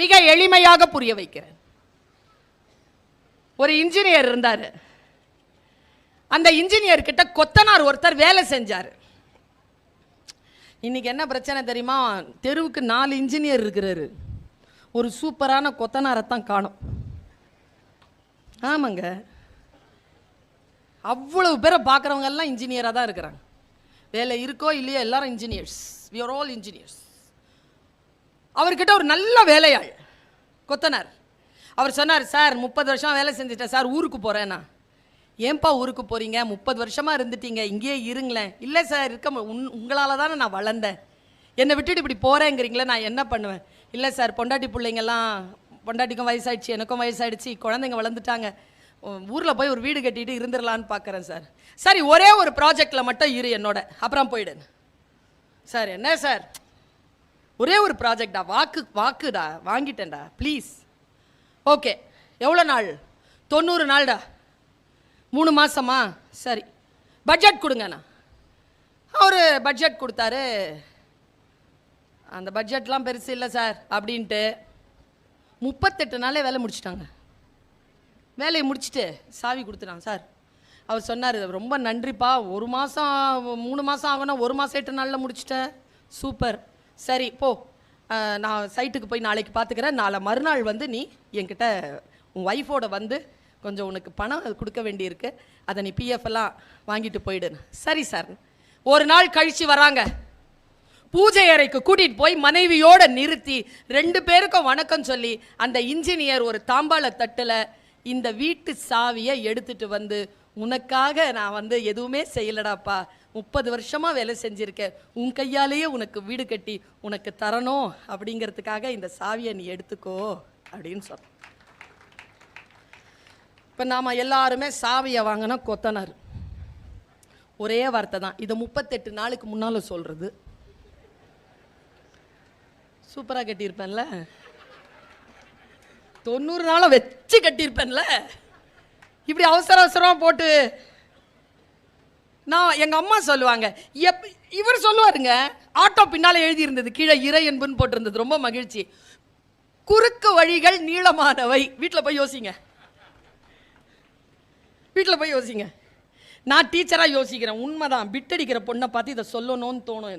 மிக எளிமையாக புரிய வைக்கிறேன். ஒரு இன்ஜினியர் இருந்தார். அந்த இன்ஜினியர் கிட்ட கொத்தனார் ஒருத்தர் வேலை செஞ்சார். இன்னைக்கு என்ன பிரச்சனை தெரியுமா? தெருவுக்கு நாலு இன்ஜினியர் இருக்கிறாரு. ஒரு சூப்பரான கொத்தனாரை தான் காணும். ஆமாங்க. அவ்வளவு பேரை பார்க்குறவங்க எல்லாம் இன்ஜினியராக தான் இருக்கிறாங்க. வேலை இருக்கோ இல்லையோ எல்லாரும் engineers. We are all engineers அவர்கிட்ட ஒரு நல்ல வேலையாள். கொத்தனார். அவர் சொன்னார் சார் முப்பது வருஷம் வேலை செஞ்சுட்டேன். சார் ஊருக்கு போகிறேன்னா ஏன்பா ஊருக்கு போகிறீங்க முப்பது வருஷமாக இருந்துட்டீங்க. இங்கேயே இருங்களேன். இல்லை சார் இருக்க உன் உங்களால் தானே நான் வளர்ந்தேன். என்னை விட்டுட்டு இப்படி போகிறேங்கிறீங்களே நான் என்ன பண்ணுவேன்? இல்லை சார் பொண்டாட்டி பிள்ளைங்கெல்லாம் பொண்டாட்டிக்கும் வயசாயிடுச்சு எனக்கும் வயசாயிடுச்சு. குழந்தைங்க வளர்ந்துட்டாங்க. ஊரில் போய் ஒரு வீடு கட்டிட்டு இருந்துடலான்னு பார்க்குறேன் சார். சரி ஒரே ஒரு ப்ராஜெக்டில் மட்டும் இரு என்னோட. அப்புறம் போயிடு. சார் என்ன சார்? ஒரே ஒரு ப்ராஜெக்டா வாக்கு வாக்குடா வாங்கிட்டேன்டா ப்ளீஸ் ஓகே எவ்வளோ நாள்? தொண்ணூறு நாள்டா மூணு மாதமா சரி. பட்ஜெட் கொடுங்கண்ணா அவர் பட்ஜெட் கொடுத்தாரு. அந்த பட்ஜெட்லாம் பெருசு இல்லை சார் அப்படின்ட்டு. முப்பத்தெட்டு நாளே வேலை முடிச்சிட்டாங்க. வேலையை முடிச்சுட்டு சாவி கொடுத்துட்டாங்க சார் அவர் சொன்னார் ரொம்ப நன்றிப்பா. ஒரு மாதம் மூணு மாதம் ஆகணும் ஒரு மாதம் எட்டு நாளில் முடிச்சிட்டேன். சூப்பர். சரி போ. நான் சைட்டுக்கு போய் நாளைக்கு பார்த்துக்கிறேன் நாளை மறுநாள் வந்து நீ என்கிட்ட உன் ஒய்ஃபோட வந்து கொஞ்சம் உனக்கு பணம் கொடுக்க வேண்டியிருக்கு. அதை நீ பிஎஃப் எல்லாம் வாங்கிட்டு போயிடு. சரி சார் ஒரு நாள் கழிச்சு வராங்க. பூஜை அறைக்கு கூட்டிகிட்டு போய் மனைவியோட நிறுத்தி ரெண்டு பேருக்கும் வணக்கம் சொல்லி அந்த இன்ஜினியர் ஒரு தாம்பாள தட்டில் இந்த வீட்டு சாவியை எடுத்துட்டு வந்து உனக்காக நான் வந்து எதுவுமே செய்யலடாப்பா. முப்பது வருஷமாக வேலை செஞ்சுருக்கேன் உன் கையாலேயே உனக்கு வீடு கட்டி உனக்கு தரணும் அப்படிங்கிறதுக்காக இந்த சாவியை நீ எடுத்துக்கோ அப்படின்னு சொல்கிறேன் இப்போ நாம் எல்லாருமே சாவியை வாங்கினா கொத்தனார். ஒரே வார்த்தை தான். இதை முப்பத்தெட்டு நாளுக்கு முன்னால் சொல்கிறது சூப்பராக கட்டியிருப்பேன்ல? தொண்ணூறு நாளும் வச்சு கட்டியிருப்பேன்ல. இப்படி அவசர அவசரமாக போட்டு நான் எங்கள் அம்மா சொல்லுவாங்க எப் இவர் சொல்லுவாருங்க ஆட்டோ பின்னால் எழுதியிருந்தது கீழே இறை என்புன்னு போட்டிருந்தது. ரொம்ப மகிழ்ச்சி. குறுக்கு வழிகள் நீளமானவை. வீட்டில் போய் யோசிங்க. வீட்டில் போய் யோசிங்க. நான் டீச்சராக யோசிக்கிறேன். உண்மைதான். பிட்டடிக்கிற பொண்ணை பார்த்து இதை சொல்லணும்னு தோணும் எனக்கு.